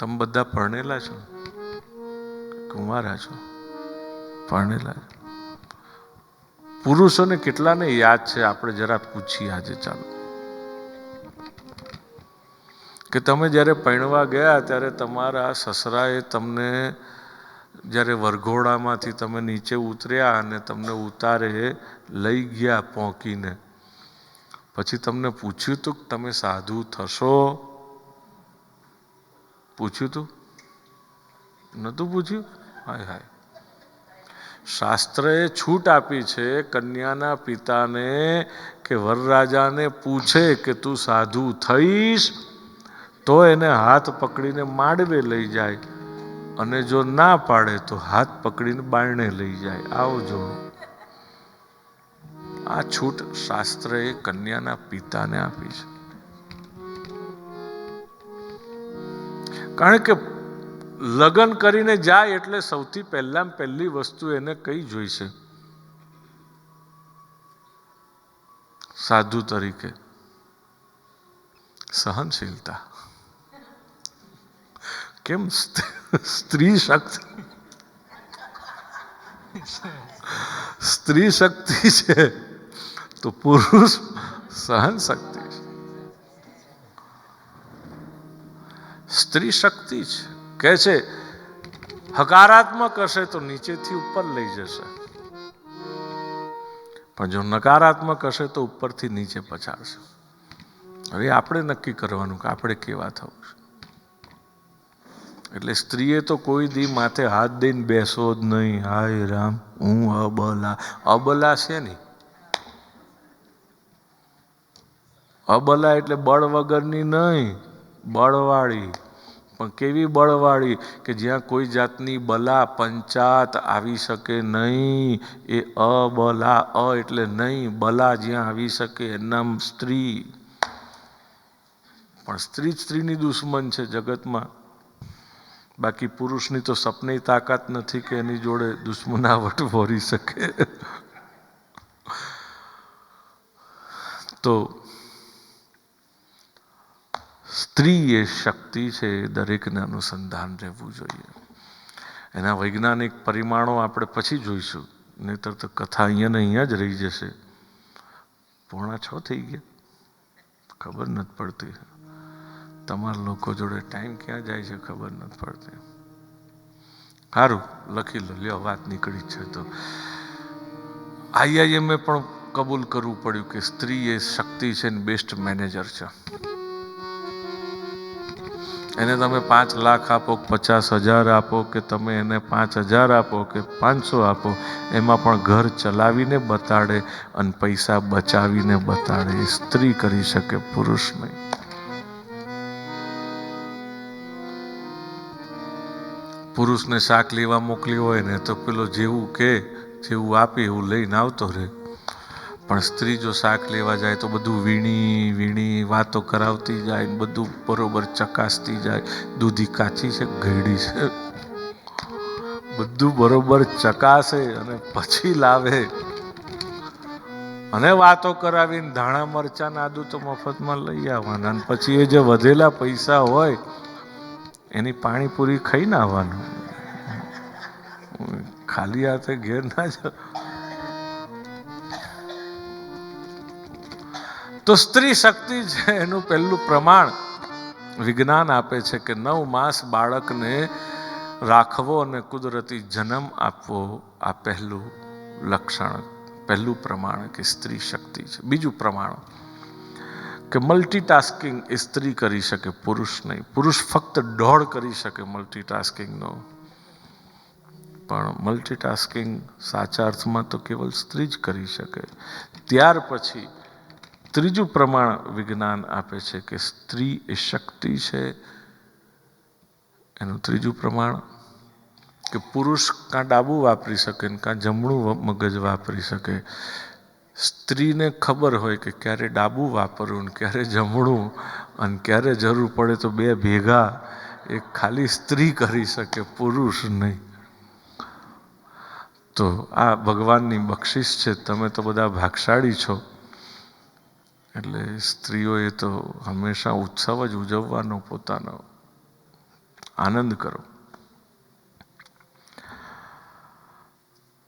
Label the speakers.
Speaker 1: તમે બધા પરણેલા છો. કુંવારા છો. પરણેલા પુરુષોને કેટલાને યાદ છે? આપણે જરા પૂછીએ આજે, ચાલો. કે તમે જ્યારે પરણવા ગયા, ત્યારે તમારા સસરાએ તમને જ્યારે વરઘોડામાંથી તમે નીચે ઉતર્યા અને તમને ઉતારે લઈ ગયા પોંકીને. પછી તમને પૂછ્યું હતું કે તમે સાધુ થશો? પૂછ્યું તું? નહોતું પૂછ્યું? હાય હાય. શાસ્ત્રએ છૂટ આપી છે કન્યાના પિતાને કે વરરાજાને પૂછે કે તું સાધુ થઈશ તો એને હાથ પકડીને માડવે લઈ જાય અને જો ના પાડે તો હાથ પકડીને બારણે લઈ જાય. આવજો આ છૂટ શાસ્ત્રએ કન્યાના પિતાને આપી છે. કારણ કે લગ્ન કરીને જાય એટલે સૌથી પહેલા પહેલી વસ્તુ એને કઈ જોઈશે? સાધુ તરીકે. સહનશીલતા. કેમ સ્ત્રી શક્તિ? સ્ત્રી શક્તિ છે તો પુરુષ સહન શક્તિ. સ્ત્રી શક્તિ છે. કે છે, હકારાત્મક હશે તો નીચેથી ઉપર લઈ જશે. પણ જો નકારાત્મક હશે તો ઉપરથી નીચે પછાડશે. હવે આપણે નક્કી કરવાનું કે આપણે કેવા થવું છે? એટલે સ્ત્રીએ તો કોઈ દી માથે હાથ દઈને બેસો જ નહીં. હાય રામ, હું અબલા. અબલા છે નહીં અબલા એટલે બળ વગરની નહીં, બળવાળી. પણ કેવી બળવાળી કે જ્યાં કોઈ જાતની બલા પંચાત આવી શકે નહીં. એ અબલા, અ એટલે નહીં, બલા જ્યાં આવી શકે એનામ સ્ત્રી. પણ સ્ત્રી સ્ત્રીની દુશ્મન છે જગતમાં. બાકી પુરુષની તો સપને તાકાત નથી કે એની જોડે દુશ્મનાવટ ભરી શકે. તો સ્ત્રી એ શક્તિ છે એ દરેકને અનુસંધાન રહેવું જોઈએ. એના વૈજ્ઞાનિક પરિમાણો આપણે પછી જોઈશું. નહીતર તો કથા અહીંયા ને અહીંયા જ રહી જશે. પોણા છ થઈ ગયા. ખબર નથી પડતી. તમારા લોકો જોડે ટાઈમ ક્યાં જાય છે ખબર નથી પડતી. સારું લખી લો. લ્યો, વાત નીકળી છે તો. આઈઆઈએમએ પણ કબૂલ કરવું પડ્યું કે સ્ત્રી એ શક્તિ છે ને બેસ્ટ મેનેજર છે. એને તમે પાંચ લાખ આપો પચાસ હજાર આપો કે તમે એને પાંચ હજાર આપો કે પાંચસો આપો, એમાં પણ ઘર ચલાવીને બતાડે અને પૈસા બચાવીને બતાડે. સ્ત્રી કરી શકે, પુરુષ નહીં. પુરુષને શાક લેવા મોકલી હોય ને તો પેલો જેવું કે, જેવું આપે એવું લઈને આવતો રહે. પણ સ્ત્રી જો શાક લેવા જાય તો બધું વીણી વીણી વાતો કરાવતી જાય બધું બરોબર ચકાસતી જાય. દૂધી કાચી છે ઘડી છે. બધું બરોબર ચકાસે અને પછી લાવે. અને વાતો કરાવીને ધાણા, મરચા આદુ તો મફતમાં લઈ આવવાના અને પછી એ જે વધેલા પૈસા હોય, એની પાણીપુરી ખાઈને આવવાનું. ખાલી હાથે ઘેર ના જ તો સ્ત્રી શક્તિ છે એનું પહેલું પ્રમાણ વિજ્ઞાન આપે છે કે નવ માસ બાળકને રાખવો અને કુદરતી જન્મ આપવો આ પહેલું લક્ષણ, પહેલું પ્રમાણ કે સ્ત્રી શક્તિ છે. બીજું પ્રમાણ કે મલ્ટીટાસ્કિંગ એ સ્ત્રી કરી શકે, પુરુષ નહીં. પુરુષ ફક્ત દોડ કરી શકે મલ્ટીટાસ્કિંગનો પણ મલ્ટીટાસ્કિંગ સાચા અર્થમાં તો કેવલ સ્ત્રી જ કરી શકે. ત્યાર પછી ત્રીજું પ્રમાણ વિજ્ઞાન આપે છે કે સ્ત્રી એ શક્તિ છે. એનું ત્રીજું પ્રમાણ કે પુરુષ કાં ડાબું વાપરી શકે ને કાં જમણું મગજ વાપરી શકે. સ્ત્રીને ખબર હોય કે ક્યારે ડાબું વાપરવું ને ક્યારે જમણું અને ક્યારે જરૂર પડે તો બે ભેગા એ ખાલી સ્ત્રી કરી શકે, પુરુષ નહીં. તો આ ભગવાનની બક્ષિસ છે. તમે તો બધા ભાગશાળી છો. એટલે સ્ત્રીઓએ તો હંમેશા ઉત્સવ જ ઉજવવાનો પોતાનો આનંદ કરો.